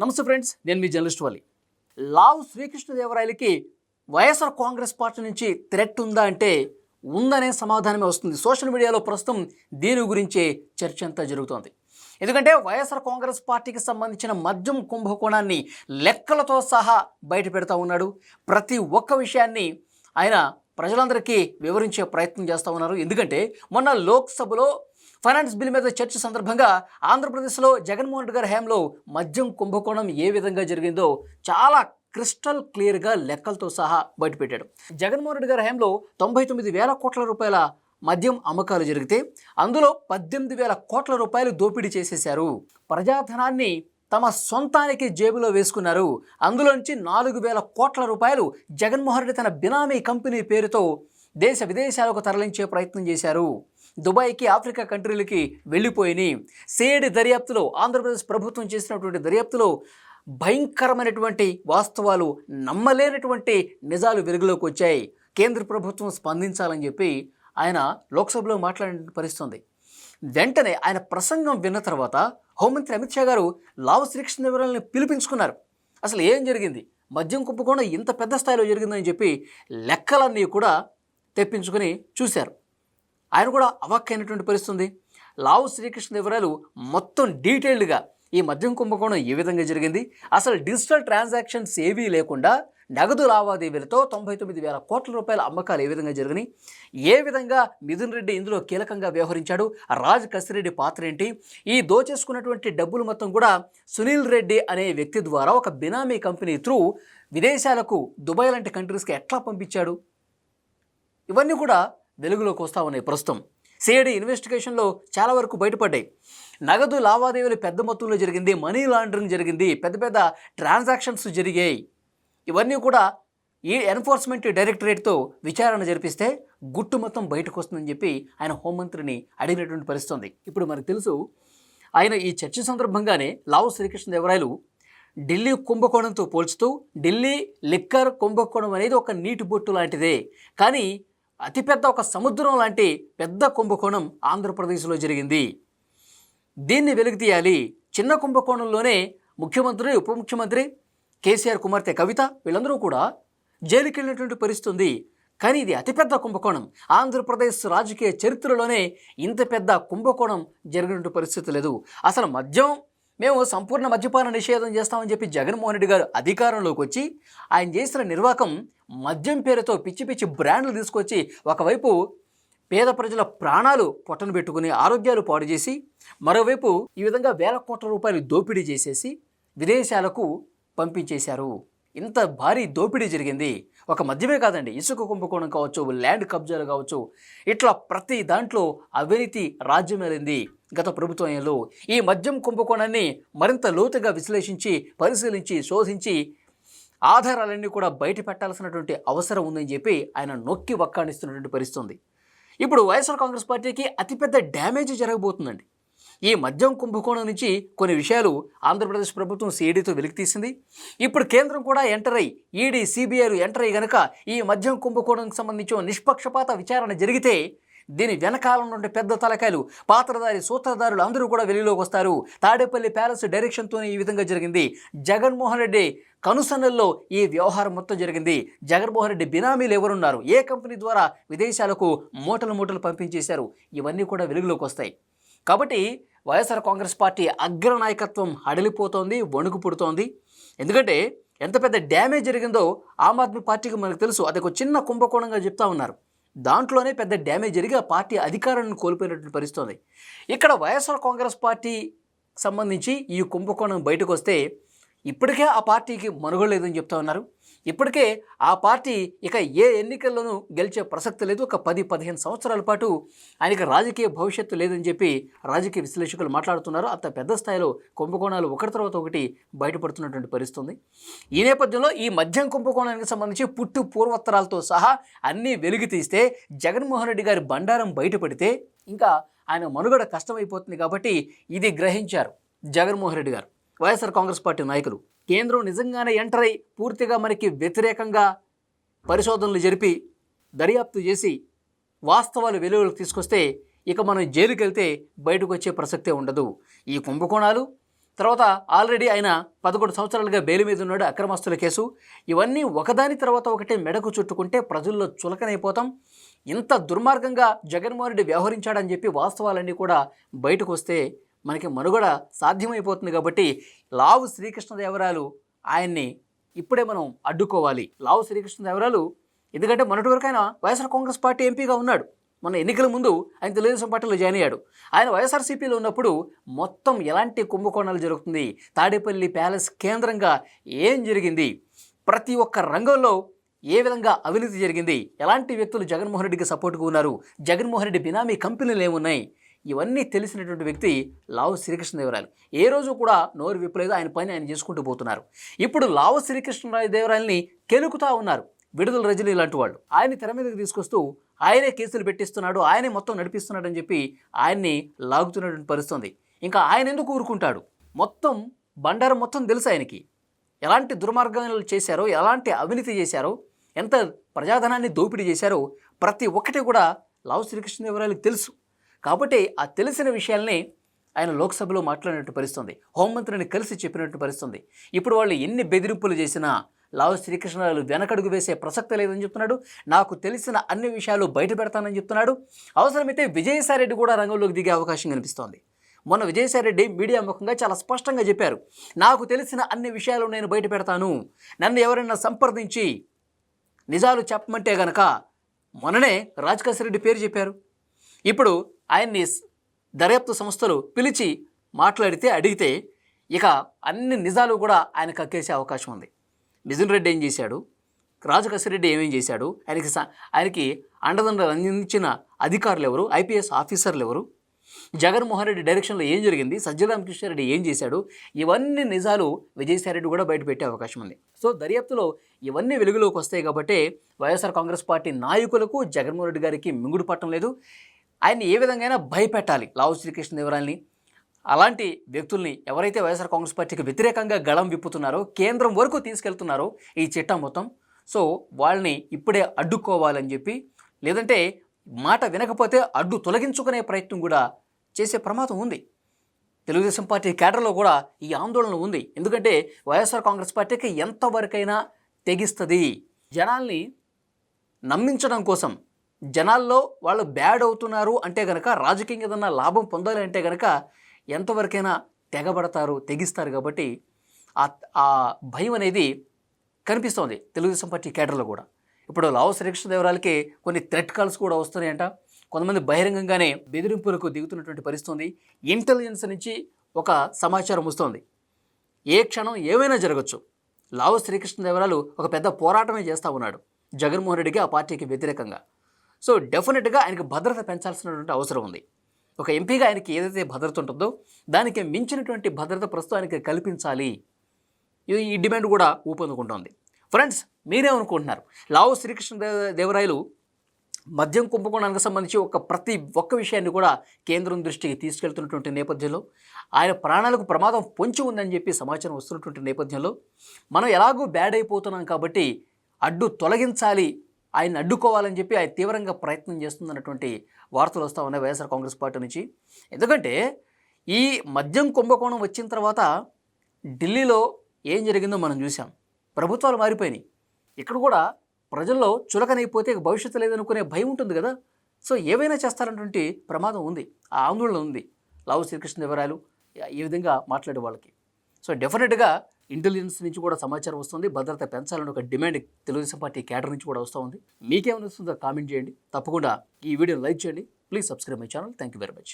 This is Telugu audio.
నమస్తే ఫ్రెండ్స్ నేను మీ journalist Vali. Lavu శ్రీకృష్ణదేవరాయలకి Y S R Congress party నుంచి థ్రెట్ ఉందా అంటే ఉందనే సమాధానమే వస్తుంది. సోషల్ మీడియాలో ప్రస్తుతం దీని గురించే చర్చ అంతా జరుగుతోంది. ఎందుకంటే వైఎస్ఆర్ కాంగ్రెస్ పార్టీకి సంబంధించిన మద్యం కుంభకోణాన్ని లెక్కలతో సహా బయట పెడతా ఉన్నాడు. ప్రతి ఒక్క విషయాన్ని ఆయన ప్రజలందరికీ వివరించే ప్రయత్నం చేస్తూ ఉన్నారు. ఎందుకంటే మొన్న లోక్సభలో ఫైనాన్స్ బిల్ మీద చర్చ సందర్భంగా ఆంధ్రప్రదేశ్లో జగన్మోహన్ రెడ్డి గారి హయాంలో మద్యం కుంభకోణం ఏ విధంగా జరిగిందో చాలా క్రిస్టల్ క్లియర్గా లెక్కలతో సహా బయటపెట్టాడు. జగన్మోహన్ రెడ్డి గారి హయాంలో తొంభై తొమ్మిది వేల కోట్ల రూపాయల మద్యం అమ్మకాలు జరిగితే అందులో పద్దెనిమిది వేల కోట్ల రూపాయలు దోపిడీ చేసేశారు. ప్రజాధనాన్ని తమ సొంతానికి జేబులో వేసుకున్నారు. అందులోంచి నాలుగు వేల కోట్ల రూపాయలు జగన్మోహన్ రెడ్డి తన బినామీ కంపెనీ పేరుతో దేశ విదేశాలకు తరలించే ప్రయత్నం చేశారు. దుబాయ్కి ఆఫ్రికా కంట్రీలకి వెళ్ళిపోయినాయి. సేడి దర్యాప్తులో ఆంధ్రప్రదేశ్ ప్రభుత్వం చేసినటువంటి దర్యాప్తులో భయంకరమైనటువంటి వాస్తవాలు నమ్మలేనటువంటి నిజాలు వెలుగులోకి వచ్చాయి. కేంద్ర ప్రభుత్వం స్పందించాలని చెప్పి ఆయన లోక్సభలో మాట్లాడిన పరిస్థితుంది. వెంటనే ఆయన ప్రసంగం విన్న తర్వాత హోంమంత్రి అమిత్ షా గారు లావు శ్రీకృష్ణ వివరాలను పిలిపించుకున్నారు. అసలు ఏం జరిగింది? మద్యం కుంభకోణం ఇంత పెద్ద స్థాయిలో జరిగిందని చెప్పి లెక్కలన్నీ కూడా తెప్పించుకొని చూశారు. ఆయన కూడా అవాక్కైనటువంటి పరిస్థితుంది. లావు శ్రీకృష్ణ వివరాలు మొత్తం డీటెయిల్డ్గా ఈ మద్యం కుంభకోణం ఏ విధంగా జరిగింది? అసలు డిజిటల్ ట్రాన్సాక్షన్స్ ఏవీ లేకుండా నగదు లావాదేవీలతో తొంభై తొమ్మిది వేల కోట్ల రూపాయల అమ్మకాలు ఏ విధంగా జరిగినాయి? ఏ విధంగా మిథున్ రెడ్డి ఇందులో కీలకంగా వ్యవహరించాడు? రాజ్ కసిరెడ్డి పాత్ర ఏంటి? ఈ దోచేసుకున్నటువంటి డబ్బులు మొత్తం కూడా సునీల్ రెడ్డి అనే వ్యక్తి ద్వారా ఒక బినామీ కంపెనీ త్రూ విదేశాలకు దుబాయ్ లాంటి కంట్రీస్కి ఎట్లా పంపించాడు? ఇవన్నీ కూడా వెలుగులోకి వస్తూ ఉన్నాయి ప్రస్తుతం. సిఐడి ఇన్వెస్టిగేషన్లో చాలా వరకు బయటపడ్డాయి. నగదు లావాదేవీలు పెద్ద మొత్తంలో జరిగింది మనీ లాండరింగ్ జరిగింది పెద్ద పెద్ద ట్రాన్సాక్షన్స్ జరిగాయి. ఇవన్నీ కూడా ఈ ఎన్ఫోర్స్మెంట్ డైరెక్టరేట్తో విచారణ జరిపిస్తే గుట్టు మొత్తం బయటకు వస్తుందని చెప్పి ఆయన హోంమంత్రిని అడిగినటువంటి పరిస్థితుంది. ఇప్పుడు మనకు తెలుసు ఆయన ఈ చర్చ సందర్భంగానే లావు శ్రీకృష్ణదేవరాయలు ఢిల్లీ కుంభకోణంతో పోల్చుతూ ఢిల్లీ లిక్కర్ కుంభకోణం అనేది ఒక నీటి బొట్టు లాంటిదే. కానీ అతిపెద్ద ఒక సముద్రం లాంటి పెద్ద కుంభకోణం ఆంధ్రప్రదేశ్లో జరిగింది. దీన్ని వెలుగుతీయాలి చిన్న కుంభకోణంలోనే ముఖ్యమంత్రి ఉప ముఖ్యమంత్రి కేసీఆర్ కుమార్తె కవిత వీళ్ళందరూ కూడా జైలుకి వెళ్ళినటువంటి పరిస్థితుంది. కానీ ఇది అతిపెద్ద కుంభకోణం. ఆంధ్రప్రదేశ్ రాజకీయ చరిత్రలోనే ఇంత పెద్ద కుంభకోణం జరిగినటువంటి పరిస్థితి లేదు. అసలు మద్యం మేము సంపూర్ణ మద్యపాన నిషేధం చేస్తామని చెప్పి జగన్మోహన్ రెడ్డి గారు అధికారంలోకి వచ్చి ఆయన చేసిన నిర్వాకం మద్యం పేరుతో పిచ్చి పిచ్చి బ్రాండ్లు తీసుకొచ్చి ఒకవైపు పేద ప్రజల ప్రాణాలు పొట్టను పెట్టుకుని ఆరోగ్యాలు పాడు చేసి మరోవైపు ఈ విధంగా వేల కోట్ల రూపాయలు దోపిడీ చేసేసి విదేశాలకు పంపించేశారు. ఇంత భారీ దోపిడీ జరిగింది. ఒక మద్యమే కాదండి ఇసుక కుంభకోణం కావచ్చు ల్యాండ్ కబ్జాలు కావచ్చు ఇట్లా ప్రతి దాంట్లో అవినీతి రాజ్యమేలింది గత ప్రభుత్వంలో ఈ మద్యం కుంభకోణాన్ని మరింత లోతుగా విశ్లేషించి పరిశీలించి శోధించి ఆధారాలన్నీ కూడా బయట పెట్టాల్సినటువంటి అవసరం ఉందని చెప్పి ఆయన నొక్కి వక్కాణిస్తున్నటువంటి పరిస్థితుంది. ఇప్పుడు వైఎస్ఆర్ కాంగ్రెస్ పార్టీకి అతిపెద్ద డ్యామేజ్ జరగబోతుందండి. ఈ మద్యం కుంభకోణం నుంచి కొన్ని విషయాలు ఆంధ్రప్రదేశ్ ప్రభుత్వం సిఐడితో వెలికితీసింది ఇప్పుడు కేంద్రం కూడా ఎంటర్ అయ్యి ఈడీ సిబిఐలు ఎంటర్ అయ్యి గనక ఈ మద్యం కుంభకోణంకి సంబంధించిన నిష్పక్షపాత విచారణ జరిగితే దీని వెనకాల నుండి పెద్ద తలకాయలు పాత్రధారి సూత్రధారులు అందరూ కూడా వెలుగులోకి వస్తారు. తాడేపల్లి ప్యాలెస్ డైరెక్షన్తోనే ఈ విధంగా జరిగింది. జగన్మోహన్ రెడ్డి కనుసన్నల్లో ఈ వ్యవహారం మొత్తం జరిగింది. జగన్మోహన్ రెడ్డి బినామీలు ఎవరున్నారు? ఏ కంపెనీ ద్వారా విదేశాలకు మూటలు మూటలు పంపించేశారు? ఇవన్నీ కూడా వెలుగులోకి వస్తాయి. కాబట్టి వైఎస్ఆర్ కాంగ్రెస్ పార్టీ అగ్రనాయకత్వం అడలిపోతోంది వణుకు పుడుతోంది. ఎందుకంటే ఎంత పెద్ద డ్యామేజ్ జరిగిందో ఆమ్ ఆద్మీ పార్టీకి మనకు తెలుసు. అది ఒక చిన్న కుంభకోణంగా చెప్తా ఉన్నారు. దాంట్లోనే పెద్ద డ్యామేజ్ జరిగి ఆ పార్టీ అధికారాన్ని కోల్పోయినటువంటి పరిస్థితుంది. ఇక్కడ వైఎస్ఆర్ కాంగ్రెస్ పార్టీ సంబంధించి ఈ కుంభకోణం బయటకు వస్తే ఇప్పటికే ఆ పార్టీకి మనుగోలేదని చెప్తా ఉన్నారు. ఇప్పటికే ఆ పార్టీ ఇక ఏ ఎన్నికల్లోనూ గెలిచే ప్రసక్తి లేదు. ఒక పది పదిహేను సంవత్సరాల పాటు ఆయనకి రాజకీయ భవిష్యత్తు లేదని చెప్పి రాజకీయ విశ్లేషకులు మాట్లాడుతున్నారు. అంత పెద్ద స్థాయిలో కుంభకోణాలు ఒకటి తర్వాత ఒకటి బయటపడుతున్నటువంటి పరిస్థితుంది. ఈ నేపథ్యంలో ఈ మద్యం కుంభకోణానికి సంబంధించి పుట్టు పూర్వోత్తరాలతో సహా అన్నీ వెలుగు తీస్తే జగన్మోహన్ రెడ్డి గారి బండారం బయటపడితే ఇంకా ఆయన మనుగడ కష్టమైపోతుంది కాబట్టి ఇది గ్రహించారు జగన్మోహన్ రెడ్డి గారు. వైఎస్ఆర్ కాంగ్రెస్ పార్టీ నాయకులు. కేంద్రం నిజంగానే ఎంటర్ అయి పూర్తిగా మనకి వ్యతిరేకంగా పరిశోధనలు జరిపి దర్యాప్తు చేసి వాస్తవాలు వెలుగులోకి తీసుకొస్తే ఇక మనం జైలుకి వెళ్తే బయటకు వచ్చే ప్రసక్తే ఉండదు. ఈ కుంభకోణాలు తర్వాత ఆల్రెడీ ఆయన పదకొండు సంవత్సరాలుగా బెయిల్ మీద ఉన్నాడు అక్రమస్తుల కేసు. ఇవన్నీ ఒకదాని తర్వాత ఒకటి మెడకు చుట్టుకుంటే ప్రజల్లో చులకనైపోతాం. ఇంత దుర్మార్గంగా జగన్మోహన్ రెడ్డి వ్యవహరించాడని చెప్పి వాస్తవాలన్నీ కూడా బయటకు వస్తే మనకి మనుగడ సాధ్యమైపోతుంది కాబట్టి లావు శ్రీకృష్ణదేవరాలు ఆయన్ని ఇప్పుడే మనం అడ్డుకోవాలి. లావు శ్రీకృష్ణదేవరాలు ఎందుకంటే మొన్నటి వరకు ఆయన వైఎస్ఆర్ కాంగ్రెస్ పార్టీ ఎంపీగా ఉన్నాడు. మొన్న ఎన్నికల ముందు ఆయన తెలుగుదేశం పార్టీలో జాయిన్ అయ్యాడు. ఆయన వైఎస్ఆర్సీపీలో ఉన్నప్పుడు మొత్తం ఎలాంటి కుంభకోణాలు జరుగుతుంది? తాడేపల్లి ప్యాలెస్ కేంద్రంగా ఏం జరిగింది? ప్రతి ఒక్క రంగంలో ఏ విధంగా అవినీతి జరిగింది? ఎలాంటి వ్యక్తులు జగన్మోహన్ రెడ్డికి సపోర్ట్గా ఉన్నారు? జగన్మోహన్ రెడ్డి బినామీ కంపెనీలు ఏమున్నాయి? ఇవన్నీ తెలిసినటువంటి వ్యక్తి లావు శ్రీకృష్ణదేవరాయలు. ఏ రోజు కూడా నోరు విప్పలేదు ఆయన పని ఆయన చేసుకుంటూ పోతున్నారు. ఇప్పుడు లావు శ్రీకృష్ణదేవరాయల్ని కెలుకుతా ఉన్నారు విడుదల రజనీ లాంటి వాళ్ళు. ఆయన్ని తెర మీదకి తీసుకొస్తూ ఆయనే కేసులు పెట్టిస్తున్నాడు ఆయనే మొత్తం నడిపిస్తున్నాడు అని చెప్పి ఆయన్ని లాగుతున్నటువంటి పరిస్థితుంది. ఇంకా ఆయన ఎందుకు ఊరుకుంటాడు? మొత్తం బండారం మొత్తం తెలుసు ఆయనకి? ఎలాంటి దుర్మార్గాలు చేశారో ఎలాంటి అవినీతి చేశారో ఎంత ప్రజాధనాన్ని దోపిడీ చేశారో ప్రతి ఒక్కటి కూడా లావు శ్రీకృష్ణదేవరాయలకు తెలుసు. కాబట్టి ఆ తెలిసిన విషయాల్ని ఆయన లోక్సభలో మాట్లాడినట్టు పరిస్థితుంది. హోంమంత్రిని కలిసి చెప్పినట్టు పరిస్థితుంది. ఇప్పుడు వాళ్ళు ఎన్ని బెదిరింపులు చేసినా లావు శ్రీకృష్ణరాయలు వెనకడుగు వేసే ప్రసక్తి లేదని చెప్తున్నాడు. నాకు తెలిసిన అన్ని విషయాలు బయట పెడతానని చెప్తున్నాడు. అవసరమైతే విజయసాయిరెడ్డి కూడా రంగంలోకి దిగే అవకాశం కనిపిస్తోంది. మొన్న విజయసాయిరెడ్డి మీడియా ముఖంగా చాలా స్పష్టంగా చెప్పారు. నాకు తెలిసిన అన్ని విషయాలు నేను బయట పెడతాను. నన్ను ఎవరైనా సంప్రదించి నిజాలు చెప్పమంటే గనక మొన్ననే రెడ్డి పేరు చెప్పారు. ఇప్పుడు ఆయన్ని దర్యాప్తు సంస్థలు పిలిచి మాట్లాడితే అడిగితే ఇక అన్ని నిజాలు కూడా ఆయన కక్కేసే అవకాశం ఉంది. మిథున్ రెడ్డి ఏం చేశాడు? రాజకసిరెడ్డి ఏమేం చేశాడు? ఆయనకి ఆయనకి అండదండలు అందించిన అధికారులు ఎవరు? ఐపీఎస్ ఆఫీసర్లు ఎవరు? జగన్మోహన్ రెడ్డి డైరెక్షన్లో ఏం జరిగింది? సజ్జరామకృష్ణారెడ్డి ఏం చేశాడు? ఇవన్నీ నిజాలు విజయసాయిరెడ్డి కూడా బయట పెట్టే అవకాశం ఉంది. సో దర్యాప్తులో ఇవన్నీ వెలుగులోకి వస్తాయి కాబట్టి వైఎస్ఆర్ కాంగ్రెస్ పార్టీ నాయకులకు జగన్మోహన్ రెడ్డి గారికి మింగుడు పట్టడం లేదు. ఆయన్ని ఏ విధంగా భయపెట్టాలి? లావు శ్రీకృష్ణదేవరాయల్ని అలాంటి వ్యక్తుల్ని ఎవరైతే వైఎస్ఆర్ కాంగ్రెస్ పార్టీకి వ్యతిరేకంగా గళం విప్పుతున్నారో కేంద్రం వరకు తీసుకెళ్తున్నారో ఈ చిట్టా మొత్తం. సో వాళ్ళని ఇప్పుడే అడ్డుకోవాలని చెప్పి లేదంటే మాట వినకపోతే అడ్డు తొలగించుకునే ప్రయత్నం కూడా చేసే ప్రమాదం ఉంది. తెలుగుదేశం పార్టీ కేడర్లో కూడా ఈ ఆందోళన ఉంది. ఎందుకంటే వైఎస్ఆర్ కాంగ్రెస్ పార్టీకి ఎంతవరకైనా తెగిస్తుంది. జనాల్ని నమ్మించడం కోసం జనాల్లో వాళ్ళు బ్యాడ్ అవుతున్నారు అంటే కనుక రాజకీయం ఏదన్నా లాభం పొందాలి అంటే కనుక ఎంతవరకైనా తెగబడతారు తెగిస్తారు కాబట్టి ఆ ఆ భయం అనేది కనిపిస్తోంది తెలుగుదేశం పార్టీ కేడర్లో కూడా. ఇప్పుడు లావు శ్రీకృష్ణ దేవరాలకి కొన్ని థ్రెట్ కాల్స్ కూడా వస్తున్నాయంట. కొంతమంది బహిరంగంగానే బెదిరింపులకు దిగుతున్నటువంటి పరిస్థితి ఉంది ఇంటెలిజెన్స్ నుంచి ఒక సమాచారం వస్తోంది. ఏ క్షణం ఏమైనా జరగచ్చు. లావు శ్రీకృష్ణ దేవరాలు ఒక పెద్ద పోరాటమే చేస్తూ ఉన్నాడు. జగన్మోహన్ రెడ్డికి ఆ పార్టీకి వ్యతిరేకంగా. సో డెఫినెట్గా ఆయనకు భద్రత పెంచాల్సినటువంటి అవసరం ఉంది. ఒక ఎంపీగా ఆయనకి ఏదైతే భద్రత ఉంటుందో దానికి మించినటువంటి భద్రత ప్రస్తుతం ఆయనకి కల్పించాలి. ఈ డిమాండ్ కూడా ఊపందుకుంటోంది. ఫ్రెండ్స్ మీరేమనుకుంటున్నారు? లావు శ్రీకృష్ణ దేవరాయలు మద్యం కుంభకోణానికి సంబంధించి ఒక ప్రతి ఒక్క విషయాన్ని కూడా కేంద్రం దృష్టికి తీసుకెళ్తున్నటువంటి నేపథ్యంలో ఆయన ప్రాణాలకు ప్రమాదం పొంచి ఉందని చెప్పి సమాచారం వస్తున్నటువంటి నేపథ్యంలో మనం ఎలాగూ బ్యాడ్ అయిపోతున్నాం కాబట్టి అడ్డు తొలగించాలి ఆయన అడ్డుకోవాలని చెప్పి ఆయన తీవ్రంగా ప్రయత్నం చేస్తుందన్నటువంటి వార్తలు వస్తూ ఉన్నాయి వైఎస్ఆర్ కాంగ్రెస్ పార్టీ నుంచి. ఎందుకంటే ఈ మద్యం కుంభకోణం వచ్చిన తర్వాత ఢిల్లీలో ఏం జరిగిందో మనం చూసాం ప్రభుత్వాలు మారిపోయినాయి. ఇక్కడ కూడా ప్రజల్లో చులకనైపోతే భవిష్యత్తు లేదనుకునే భయం ఉంటుంది కదా. సో ఏవైనా చేస్తారన్నటువంటి ప్రమాదం ఉంది. ఆ ఆందోళన ఉంది. లావు శ్రీకృష్ణ వివరాలు ఈ విధంగా మాట్లాడే వాళ్ళకి. సో డెఫినెట్గా ఇంటెలిజెన్స్ నుంచి కూడా సమాచారం వస్తుంది భద్రత పెంచాలని ఒక డిమాండ్ తెలుగుదేశం పార్టీ కేడర్ నుంచి కూడా వస్తూ ఉంది. మీకేమనిస్తుందో కామెంట్ చేయండి. తప్పకుండా ఈ వీడియోని లైక్ చేయండి. Please subscribe my channel. Thank you very much.